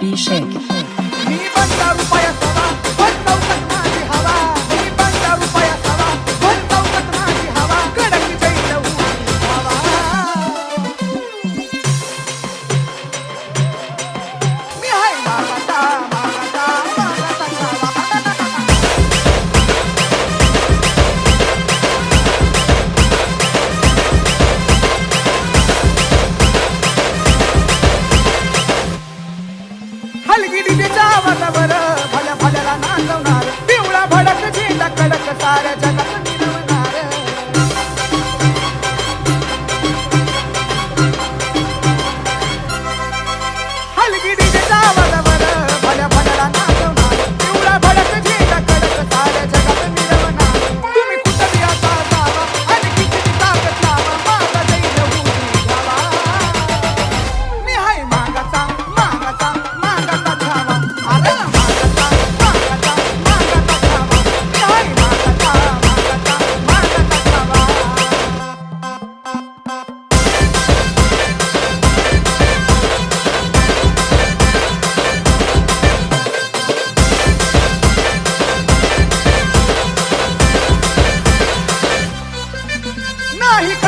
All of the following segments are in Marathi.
be shake. वरवर भल्या भल्याला नाचवणार. भडक झेंडा कडक साऱ्या जगात मिळवणार हलगी डीजे जावा Rica!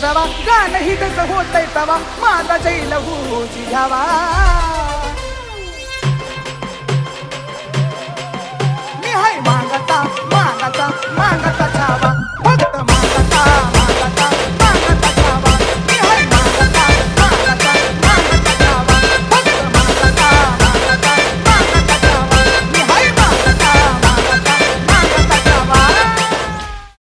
जावा. गाण ही तस होतय तवा. माझा जैल होती घ्यावा मी हाय मागता मागता मांगा